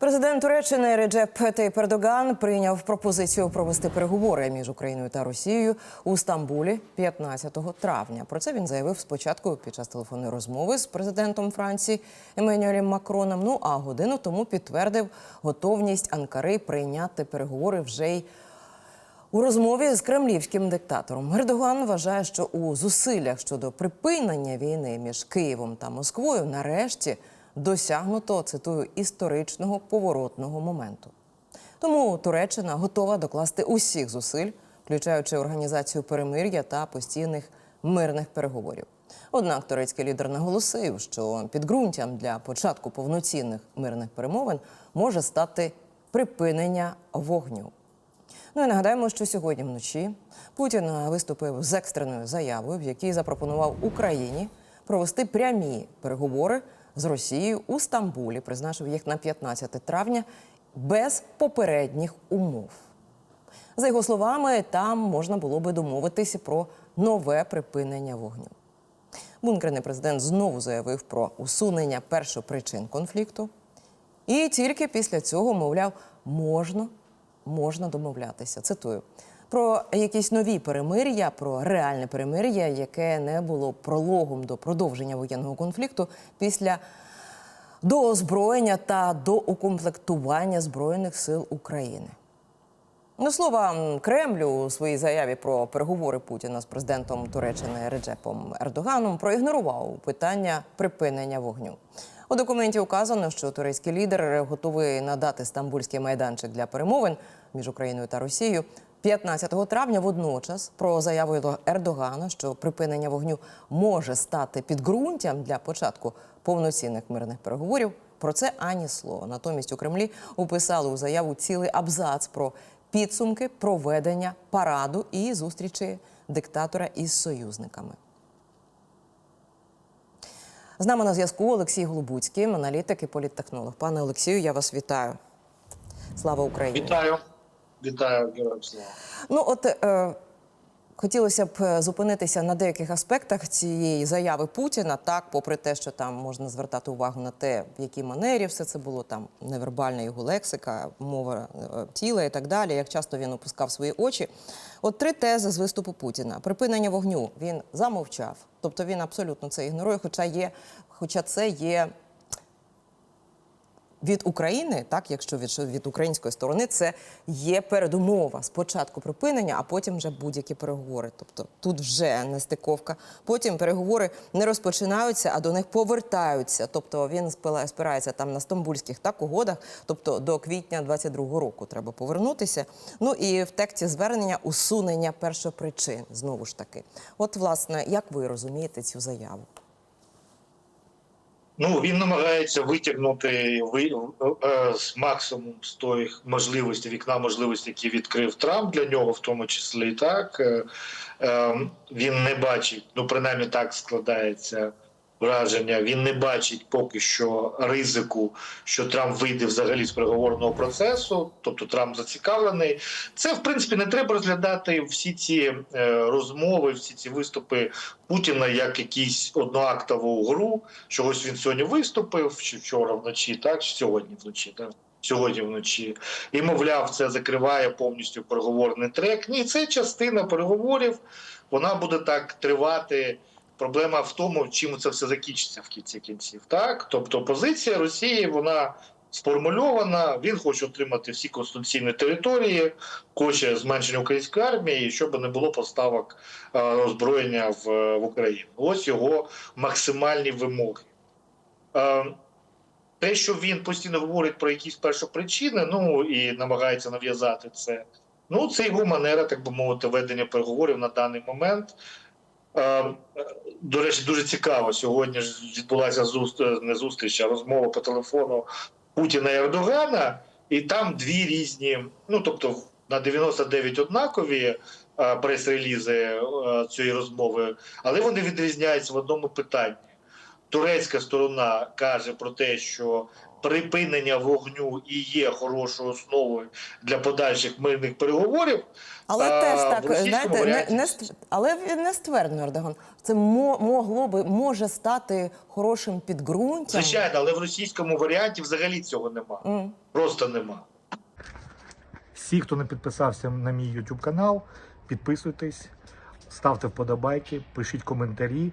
Президент Туреччини Реджеп Тейп Ердоган прийняв пропозицію провести переговори між Україною та Росією у Стамбулі 15 травня. Про це він заявив спочатку під час телефонної розмови з президентом Франції Еммануелем Макроном. Ну а годину тому підтвердив готовність Анкари прийняти переговори вже й у розмові з кремлівським диктатором Ердоган вважає, що у зусиллях щодо припинення війни між Києвом та Москвою нарешті досягнуто цитую історичного поворотного моменту. Тому Туреччина готова докласти усіх зусиль, включаючи організацію перемир'я та постійних мирних переговорів. Однак турецький лідер наголосив, що підґрунтям для початку повноцінних мирних перемовин може стати припинення вогню. Ну і нагадаємо, що сьогодні вночі Путін виступив з екстреною заявою, в якій запропонував Україні провести прямі переговори з Росією у Стамбулі, призначив їх на 15 травня без попередніх умов. За його словами, там можна було би домовитися про нове припинення вогню. Бункерний президент знову заявив про усунення першопричин конфлікту. І тільки після цього, мовляв, можна, можна домовлятися. Цитую. Про якісь нові перемир'я, про реальне перемир'я, яке не було прологом до продовження воєнного конфлікту після доозброєння та доукомплектування Збройних сил України. До слова, м, Кремль у своїй заяві про переговори Путіна з президентом Туреччини Реджепом Ердоганом проігнорував питання припинення вогню. У документі указано, що турецький лідер готовий надати стамбульський майданчик для перемовин між Україною та Росією 15 травня. Водночас про заяву Ердо- Ердогана, що припинення вогню може стати підґрунтям для початку повноцінних мирних переговорів. Про це ані слова. Натомість у Кремлі уписали у заяву цілий абзац про підсумки проведення параду і зустрічі диктатора із союзниками. З нами на зв'язку Олексій Голубуцький, аналітик і політтехнолог. Пане Олексію, я вас вітаю. Слава Україні! Вітаю, вітаю, героям слава. Ну, от е, хотілося б е, зупинитися на деяких аспектах цієї заяви Путіна. Так, попри те, що там можна звертати увагу на те, в якій манері все це було, там невербальна його лексика, мова е, тіла і так далі, як часто він опускав свої очі. От три тези з виступу Путіна. Припинення вогню він замовчав, тобто він абсолютно це ігнорує, хоча є, хоча це є від України, так якщо від, від української сторони, це є передумова спочатку припинення, а потім вже будь-які переговори. Тобто тут вже нестиковка. Потім переговори не розпочинаються, а до них повертаються. Тобто він спирається там на стамбульських так угодах. Тобто до квітня 22-го року треба повернутися. Ну і в тексті звернення усунення першопричин знову ж таки. От, власне, як ви розумієте цю заяву? Ну він намагається витягнути ви, е, з максимум з тих можливостей, вікна можливостей, які відкрив Трамп для нього, в тому числі так. Е, е, він не бачить, ну принаймні так складається враження. Він не бачить поки що ризику, що Трамп вийде взагалі з переговорного процесу. Тобто Трамп зацікавлений. Це в принципі не треба розглядати всі ці е, розмови, всі ці виступи Путіна як якісь одноактову гру. Чогось він сьогодні виступив, чи вчора вночі, так чи сьогодні вночі, так. Сьогодні вночі і мовляв, це закриває повністю переговорний трек. Ні, це частина переговорів. Вона буде так тривати. Проблема в тому, чим це все закінчиться в кінці кінців. Так, тобто позиція Росії вона сформульована. Він хоче отримати всі конституційні території, хоче зменшення української армії, щоб не було поставок е, озброєння в, в Україну. Ось його максимальні вимоги. Е, те, що він постійно говорить про якісь першопричини, ну і намагається нав'язати це. Ну, це його манера, так би мовити, ведення переговорів на даний момент. Е, До речі, дуже цікаво. Сьогодні ж відбулася зустріч, не зустріч, а розмова по телефону Путіна і Ердогана, і там дві різні, ну тобто на 99 однакові е, прес-релізи е, цієї розмови, але вони відрізняються в одному питанні. Турецька сторона каже про те, що припинення вогню і є хорошою основою для подальших мирних переговорів. Але а, теж так, знаєте, не, не але він не ствердно Ердоган. Це могло би може стати хорошим підґрунтям. Звичайно, але в російському варіанті взагалі цього нема. М. Просто нема. Всі, хто не підписався на мій YouTube канал, підписуйтесь, ставте вподобайки, пишіть коментарі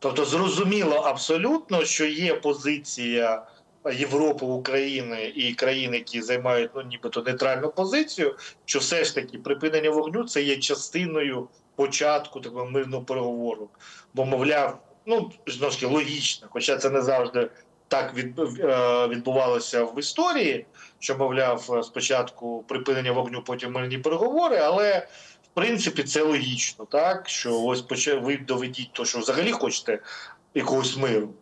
Тобто зрозуміло абсолютно, що є позиція Європи, України і країн, які займають ну нібито нейтральну позицію, що все ж таки припинення вогню це є частиною початку такого мирного переговору. Бо, мовляв, ну знову ж таки логічно, хоча це не завжди так е, відбувалося в історії, що мовляв, спочатку припинення вогню, потім мирні переговори, але в принципі це логічно, так що ось поче ви доведіть то, що взагалі хочете якогось миру.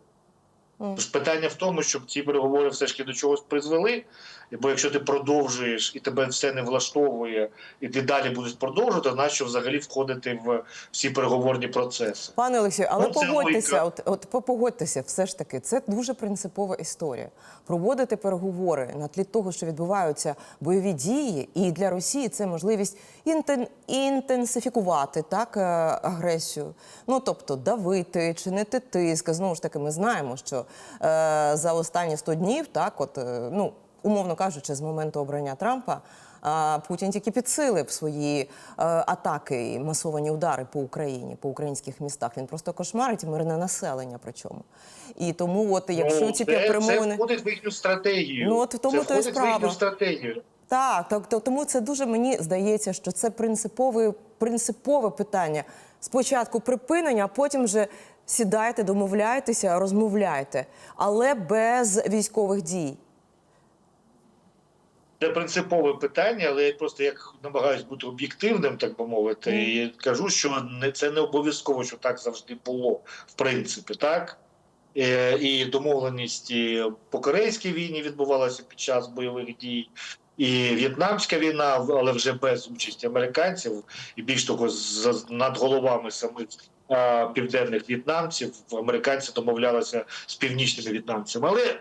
Тож питання в тому, щоб ці переговори все ж таки до чогось призвели. Бо якщо ти продовжуєш і тебе все не влаштовує, і ти далі будеш продовжувати, нащо взагалі входити в всі переговорні процеси? Пане Олексію, але Ну, погодьтеся, от, от погодьтеся, все ж таки, це дуже принципова історія. Проводити переговори на тлі того, що відбуваються бойові дії, і для Росії це можливість інтен, інтенсифікувати так е, агресію. Ну тобто давити, чинити тиск. Знову ж таки, ми знаємо, що е, за останні 100 днів, так, от е, ну умовно кажучи, з моменту обрання Трампа. Путін тільки підсилив свої е, атаки і масовані удари по Україні, по українських містах. Він просто кошмарить мирне населення. Причому і тому, от якщо Ну, ці це, це входить в їхню стратегію. Ну, от в тому це то й входить в їхню стратегію. так, так, то тому це дуже мені здається, що це принципове, принципове питання. Спочатку припинення, а потім вже сідайте, домовляйтеся, розмовляйте, але без військових дій. Це принципове питання, але я просто як намагаюся бути об'єктивним, так би мовити, і кажу, що не це не обов'язково, що так завжди було, в принципі, так. Е, І домовленість і по корейській війні відбувалася під час бойових дій, і В'єтнамська війна, але вже без участі американців, і більш того, над головами самих південних в'єтнамців американці домовлялися з північними в'єтнамцями. Але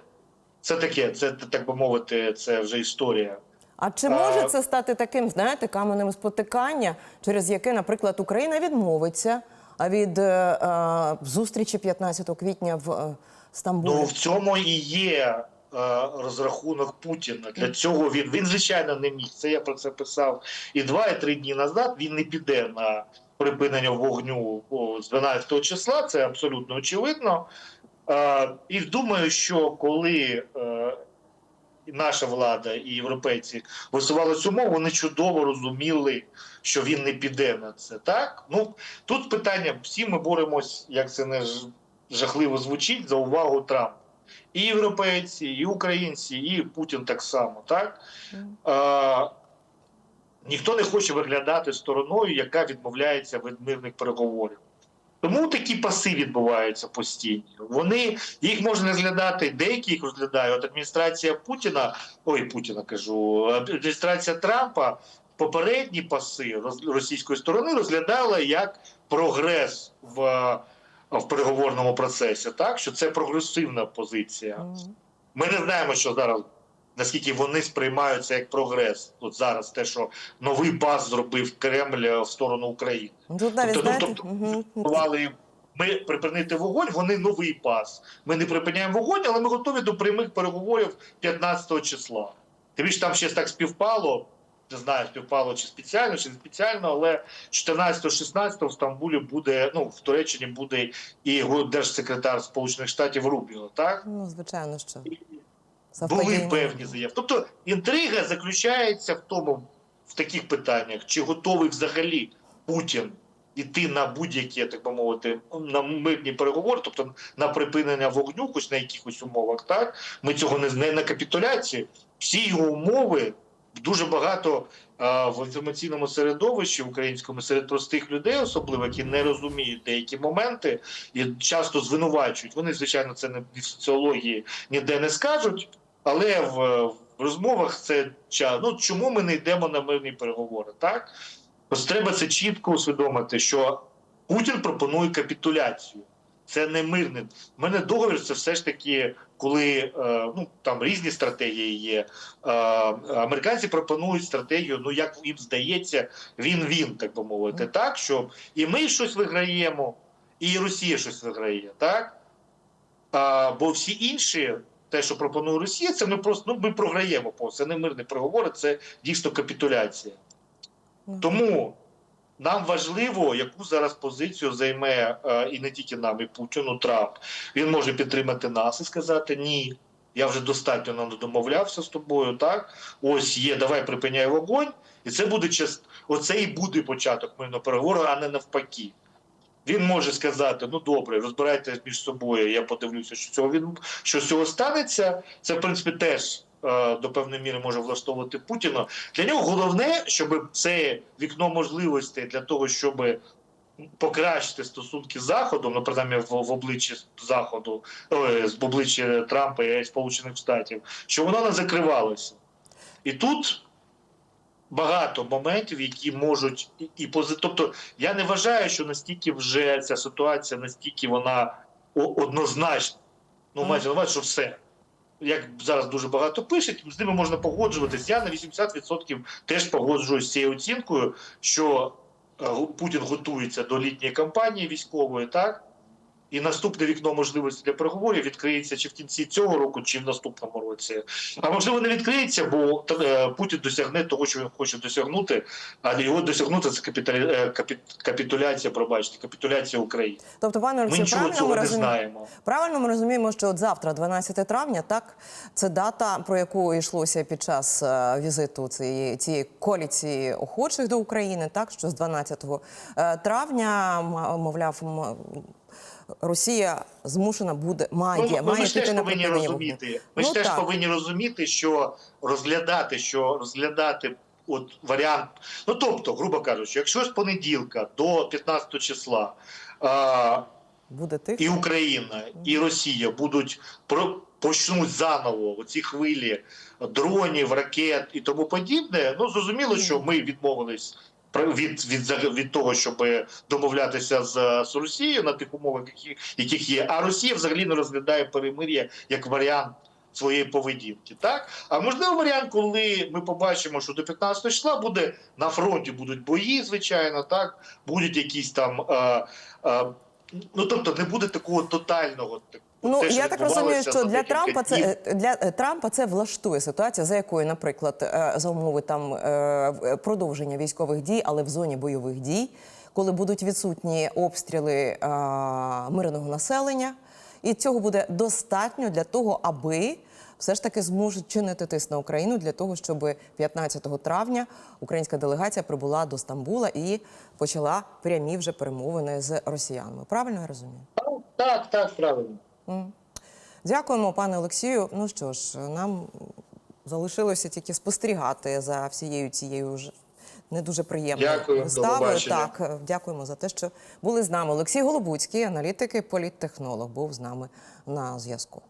це таке, це так би мовити, це вже історія. А чи може це стати таким, знаєте, каменем спотикання, через яке, наприклад, Україна відмовиться від е, е, зустрічі 15 квітня в е, Стамбулі? Ну в цьому і є е, розрахунок Путіна. Для цього він він звичайно не міг. Це я про це писав і два, і три дні назад. Він не піде на припинення вогню з 12 числа. Це абсолютно очевидно. Е, і думаю, що коли е, наша влада і європейці висували цю мову, вони чудово розуміли, що він не піде на це. Так ну тут питання: всі ми боремось, як це не жахливо звучить, за увагу Трампа. І європейці, і українці, і Путін так само. Так е, ніхто не хоче виглядати стороною, яка відмовляється від мирних переговорів. Тому такі паси відбуваються постійно. Вони їх можна розглядати, деякі їх розглядають. От адміністрація Путіна, ой, Путіна кажу, адміністрація Трампа попередні паси російської сторони розглядала як прогрес в, в переговорному процесі. Так що це прогресивна позиція. Ми не знаємо, що зараз наскільки вони сприймаються як прогрес. Тут зараз те, що новий пас зробив Кремль е, в сторону України. Ну, Тут навіть Тобто, ну, знаєте, тобто, мгм. Пропонували ми припинити вогонь, вони новий пас. Ми не припиняємо вогонь, але ми готові до прямих переговорів 15 числа. Тим більше там ще так співпало. Не знаю, співпало чи спеціально, чи не спеціально, але 14-16 в Стамбулі буде, ну в Туреччині буде і держсекретар Сполучених Штатів Рубіо. Так ну звичайно, що були певні заяви. Тобто інтрига заключається в тому, в таких питаннях, чи готовий взагалі Путін іти на будь-які, так би мовити, на мирні переговори, тобто на припинення вогню, хоч на якихось умовах, так ми цього не, не на капітуляції. Всі його умови дуже багато а, в інформаційному середовищі українському серед простих людей, особливо які не розуміють деякі моменти і часто звинувачують. Вони, звичайно, це не в соціології ніде не скажуть, але в, в розмовах це ну чому ми не йдемо на мирні переговори? Так Ось треба це чітко усвідомити, що Путін пропонує капітуляцію. Це не мирне. У мене договір це все ж таки, коли е, ну там різні стратегії є. Е, американці пропонують стратегію, ну як їм здається, він він, так би мовити, так що і ми щось виграємо, і Росія щось виграє, так? А, бо всі інші, те, що пропонує Росія, це ми просто ну ми програємо. по це не мирні переговори, це дійсно капітуляція. Тому нам важливо, яку зараз позицію займе е, і не тільки нам, і Путіну Трамп. Він може підтримати нас і сказати ні. Я вже достатньо нам домовлявся з тобою. Так, ось є, давай припиняй вогонь, і це буде час. Оце і буде початок мирного переговору, а не навпаки. Він може сказати: ну добре, розбирайтесь між собою. Я подивлюся, що цього він що з цього станеться. Це в принципі теж е, до певної міри може влаштовувати Путіна. Для нього головне, щоб це вікно можливостей для того, щоб покращити стосунки з Заходом, ну принаймні в, в обличчі Заходу, з обличчя Трампа і Сполучених Штатів, що воно не закривалося. І тут багато моментів, які можуть і, і пози- Тобто я не вважаю, що настільки вже ця ситуація, настільки вона однозначна. Ну, майже на що все. Як зараз дуже багато пишуть, з ними можна погоджуватись. Я на 80% теж погоджуюсь з цією оцінкою, що е, Путін готується до літньої кампанії військової, так? І наступне вікно можливості для переговорів відкриється чи в кінці цього року, чи в наступному році. А можливо, не відкриється, бо е, Путін досягне того, що він хоче досягнути, а його досягнути це капіталі... е, капі... капітуляція, пробачте, капітуляція України. Тобто, пане Ми нічого правильно цього ми не знаємо. Правильно ми розуміємо, що от завтра, 12 травня, так це дата, про яку йшлося під час е, візиту цієї цієї коаліції охочих до України. Так що з 12 е, травня, мовляв, Росія змушена буде має, Ну, ну, має ми піти на повинні розуміти. Ми Ну, ж теж так. повинні розуміти, що розглядати, що розглядати от варіант. Ну тобто, грубо кажучи, якщо з понеділка до 15 числа а, Буде тихо. і Україна, і Росія будуть про почнуть заново оці хвилі дронів, ракет і тому подібне. Ну зрозуміло, що ми відмовились від, від, від того, щоб домовлятися з, з Росією на тих умовах, які, яких є. А Росія взагалі не розглядає перемир'я як варіант. Своєї поведінки, так а можливо варіант, коли ми побачимо, що до 15 числа буде на фронті будуть бої, звичайно, так будуть якісь там е, е, Ну тобто не буде такого тотального Ну те, я так розумію, що для Трампа днів. це для е, Трампа це влаштує ситуація, за якою, наприклад, е, за умови там е, продовження військових дій, але в зоні бойових дій, коли будуть відсутні обстріли мирного населення, і цього буде достатньо для того, аби все ж таки зможуть чинити тиск на Україну для того, щоб 15 травня українська делегація прибула до Стамбула і почала прямі вже перемовини з росіянами. Правильно я розумію? Так, так, правильно. Дякуємо, пане Олексію. Ну що ж, нам залишилося тільки спостерігати за всією цією ж не дуже приємною Дякую, виставою. Так, дякуємо за те, що були з нами. Олексій Голобуцький, аналітик і політтехнолог, був з нами на зв'язку.